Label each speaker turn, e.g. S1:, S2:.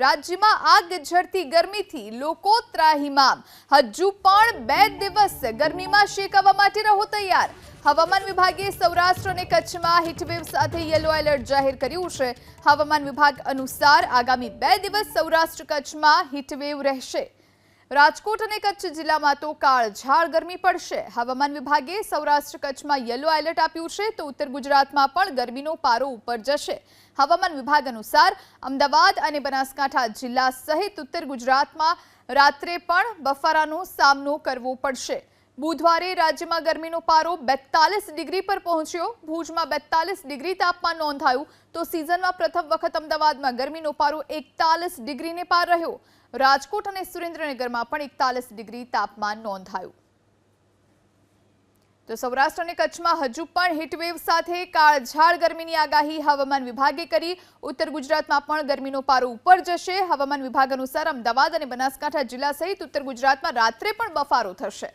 S1: રાજ્યમાં આગ ઝરતી ગરમીથી લોકો ત્રાહિમામ. હજુ પણ બે દિવસ ગરમીમાં શેકાવા માટે રહો તૈયાર. હવામાન વિભાગે સૌરાષ્ટ્ર અને કચ્છમાં હીટવેવ સાથે યલો એલર્ટ જાહેર કર્યું છે. હવામાન વિભાગ અનુસાર આગામી બે દિવસ સૌરાષ્ટ્ર કચ્છમાં હીટવેવ રહેશે. રાજકોટ અને કચ્છ જિલ્લામાં તો કાળઝાળ ગરમી પડશે. હવામાન વિભાગે સૌરાષ્ટ્ર, કચ્છમાં યલો એલર્ટ આપ્યું છે તો ઉત્તર ગુજરાતમાં પણ ગરમીનો પારો ઉપર જશે. હવામાન વિભાગ અનુસાર અમદાવાદ અને બનાસકાંઠા જિલ્લા સહિત ઉત્તર ગુજરાતમાં રાત્રે પણ બફારાનો સામનો કરવો પડશે. બુધવારે રાજ્યમાં ગરમીનો પારો બેતાલીસ ડિગ્રી પર પહોંચ્યો. ભુજમાં બેતાલીસ ડિગ્રી તાપમાન નોંધાયું. તો સિઝનમાં પ્રથમ વખત અમદાવાદમાં ગરમીનો પારો એકતાલીસ ડિગ્રીને પાર રહ્યો. રાજકોટ અને સુરેન્દ્રનગરમાં પણ એકતાલીસ ડિગ્રી તાપમાન નોંધાયું. તો સૌરાષ્ટ્ર અને કચ્છમાં હજુ પણ હીટવેવ સાથે કાળઝાળ ગરમીની આગાહી હવામાન વિભાગે કરી. ઉત્તર ગુજરાતમાં પણ ગરમીનો પારો ઉપર જશે. હવામાન વિભાગ અનુસાર અમદાવાદ અને બનાસકાંઠા જિલ્લા સહિત ઉત્તર ગુજરાતમાં રાત્રે પણ બફારો થશે.